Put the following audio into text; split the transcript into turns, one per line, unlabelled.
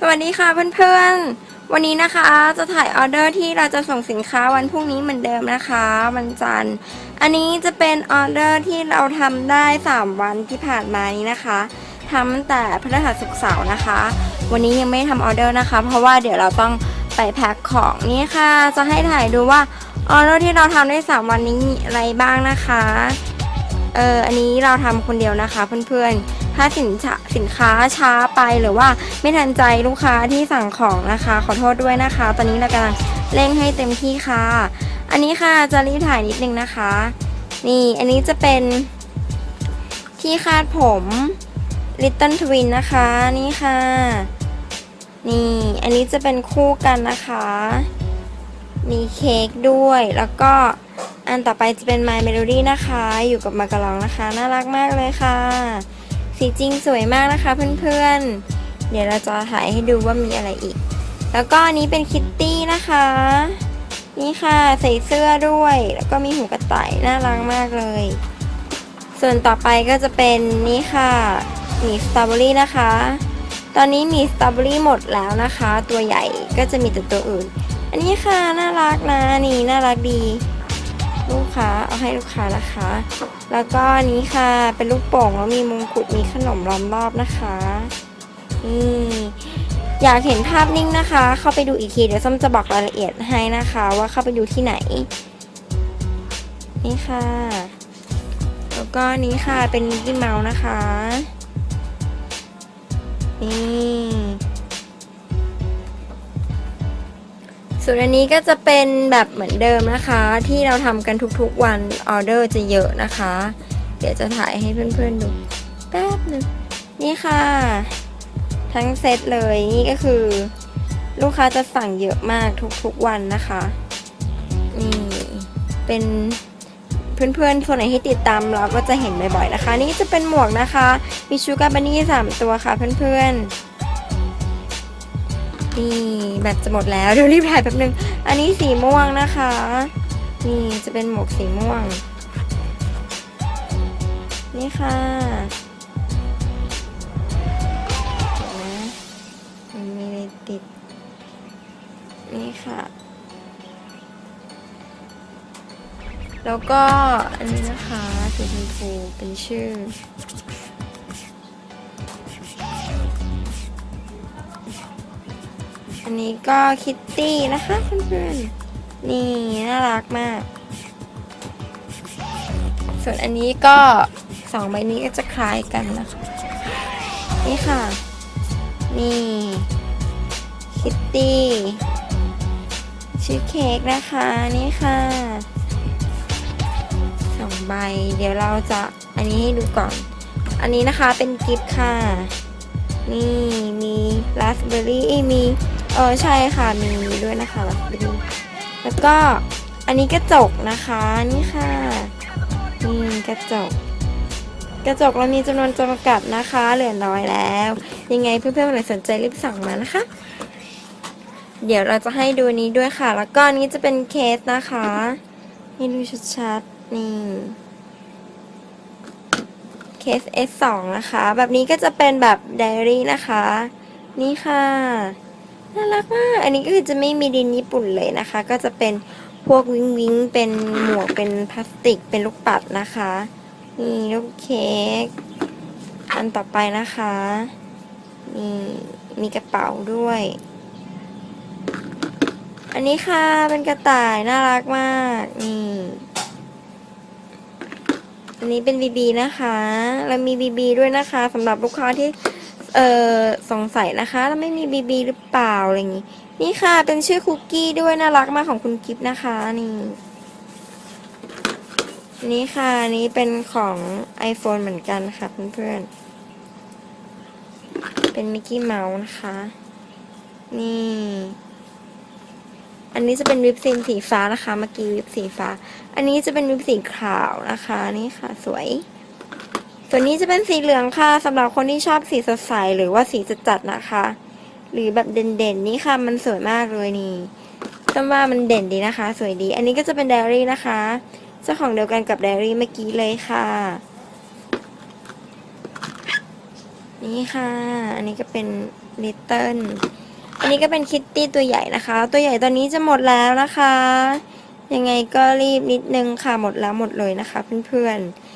สวัสดีค่ะเพื่อนๆ วันนี้นะคะจะถ่ายออเดอร์ที่เราจะส่งสินค้าวันพรุ่งนี้เหมือนเดิมนะคะวันจันทร์ อันนี้จะเป็นออเดอร์ที่เราทำได้ 3 วันที่ผ่านมานี้นะคะทำแต่พฤหัสศุกร์เสาร์นะคะ วันนี้ยังไม่ทำออเดอร์นะคะ เพราะว่าเดี๋ยวเราต้องไปแพ็คของนี่ค่ะ จะให้ถ่ายดูว่าออเดอร์ที่เราทำได้ 3 วันนี้มีอะไรบ้างนะคะ เอออันนี้เราทำคนเดียวนะคะเพื่อนๆ ถ้าสินค้าสินค้าช้าไปหรือว่าไม่ทันใจลูกค้าที่สั่งของนะคะ ขอโทษด้วยนะคะ ตอนนี้เรากำลังเร่งให้เต็มที่ค่ะ อันนี้ค่ะจะรีบถ่ายนิดนึงนะคะ นี่อันนี้จะเป็นที่คาดผม Little Twin นะคะนี่ค่ะ นี่อันนี้จะเป็นคู่กันนะคะ มีเค้กด้วยแล้วก็อันต่อไปจะเป็น My Melody นะคะ อยู่กับมากระลองนะคะ น่ารักมากเลยค่ะ สีจริงสวยมากนะคะเพื่อนๆ เดี๋ยวเราจะถ่ายให้ดูว่ามีอะไรอีก แล้วก็อันนี้เป็นคิตตี้นะคะ นี่ค่ะใส่เสื้อด้วย แล้วก็มีหูกระต่ายน่ารักมากเลย ส่วนต่อไปก็จะเป็นนี่ค่ะหมีสตรอเบอรี่นะคะ ตอนนี้มีสตรอเบอรี่หมดแล้วนะคะ ตัวใหญ่ก็จะมีแต่ตัวอื่น อันนี้ค่ะน่ารักนะนี่น่ารักดี ลูกค้าเอาให้ลูกค้านะคะ แล้วก็อันนี้ค่ะเป็นลูกโป่งแล้วมีมงกุฎมีขนมล้อมรอบนะคะนี่อยากเห็นภาพนิ่งนะคะ เข้าไปดูอีกทีเดี๋ยวส้มจะบอกรายละเอียดให้นะคะ ว่าเข้าไปดูที่ไหน นี่ค่ะ แล้วก็อันนี้ค่ะเป็นมิกกี้เมาส์นะคะ นี่ ส่วนอันนี้ก็จะเป็นแบบเหมือนเดิมนะคะ ที่เราทำกันทุกๆวันออเดอร์จะเยอะนะคะ เดี๋ยวจะถ่ายให้เพื่อนๆดูแป๊บหนึงนี่ค่ะ ทั้งเซตเลยนี่ก็คือ ลูกค้าจะสั่งเยอะมากทุกๆวันนะคะนี่เป็นเพื่อนๆคนไหนที่ติดตามเราก็จะเห็นบ่อยๆนะคะ นี่จะเป็นหมวกนะคะ มีชูการ์บันนี่สามตัวค่ะเพื่อนๆ นี่แบตจะหมดแล้วเดี๋ยวรีบถ่ายแป๊บนึง อันนี้สีม่วงนะคะ นี่จะเป็นหมวกสีม่วง นี่ค่ะเห็นไหมมันมีอะไรติด นี่ค่ะ แล้วก็อันนี้นะคะสีชมพูเป็นชื่อ อันนี้ก็คิตตี้นะคะเพื่อนๆ นี่น่ารักมาก ส่วนอันนี้ก็สองใบนี้ก็จะคล้ายกันนะคะ นี่ค่ะ นี่คิตตี้ชื่อเค้กนะคะ นี่ค่ะสองใบ เดี๋ยวเราจะอันนี้ให้ดูก่อน อันนี้นะคะเป็นกิฟต์ค่ะ นี่มีราสเบอร์รี่มี เออใช่ค่ะมีด้วยนะคะราสเบอร์รี่แล้วก็อันนี้กระจกนะคะนี่ค่ะนี่กระจก กระจกเรามีจำนวนจำกัดนะคะ เหลือน้อยแล้ว ยังไงเพื่อนๆคนไหนสนใจรีบสั่งมานะคะ เดี๋ยวเราจะให้ดูนี้ด้วยค่ะ แล้วก็นนี้จะเป็นเคสนะคะให้ดูชัดๆนี่เคส S2 นะคะ แบบนี้ก็จะเป็นแบบไดอารี่นะคะ นี่ค่ะ น่ารักมาก อันนี้ก็คือจะไม่มีดินญี่ปุ่นเลยนะคะ ก็จะเป็นพวกวิงวิงเป็นหมวกเป็นพลาสติกเป็นลูกปัดนะคะนี่ลูกเค้กอันต่อไปนะคะนี่มีกระเป๋าด้วย อันนี้ค่ะเป็นกระต่ายน่ารักมากนี่อันนี้เป็นบีบีนะคะแล้วมีบีบีด้วยนะคะสำหรับลูกค้าที่ เออสงสัยนะคะแล้วไม่มีบีบีหรือเปล่าอะไรอย่างงี้ นี่ค่ะเป็นชื่อคุกกี้ด้วยน่ารักมากของคุณกิฟนะคะนี่ นี่ค่ะนนี้เป็นของ iPhone เหมือนกันค่ะเพื่อนๆ เป็นมิกกี้เมาส์นะคะ นี่ อันนี้จะเป็นวิปซีนสีฟ้านะคะ เมื่อกี้วิปสีฟ้า อันนี้จะเป็นวิปสีขาวนะคะ นี่ค่ะสวย ส่วนนี้จะเป็นสีเหลืองค่ะสำหรับคนที่ชอบสีสดใสหรือว่าสีจัดๆนะคะ หรือแบบเด่นๆนี่ค่ะ มันสวยมากเลยนี่ต้นว่ามันเด่นดีนะคะ สวยดี อันนี้ก็จะเป็นไดอารี่นะคะเจ้าของเดียวกันกับไดอารี่เมื่อกี้เลยค่ะ นี่ค่ะ อันนี้ก็เป็นลิตเติ้ลอันนี้ก็เป็นคิตตี้ตัวใหญ่นะคะ ตัวใหญ่ตอนนี้จะหมดแล้วนะคะ ยังไงก็รีบนิดนึงค่ะหมดแล้วหมดเลยนะคะเพื่อนๆ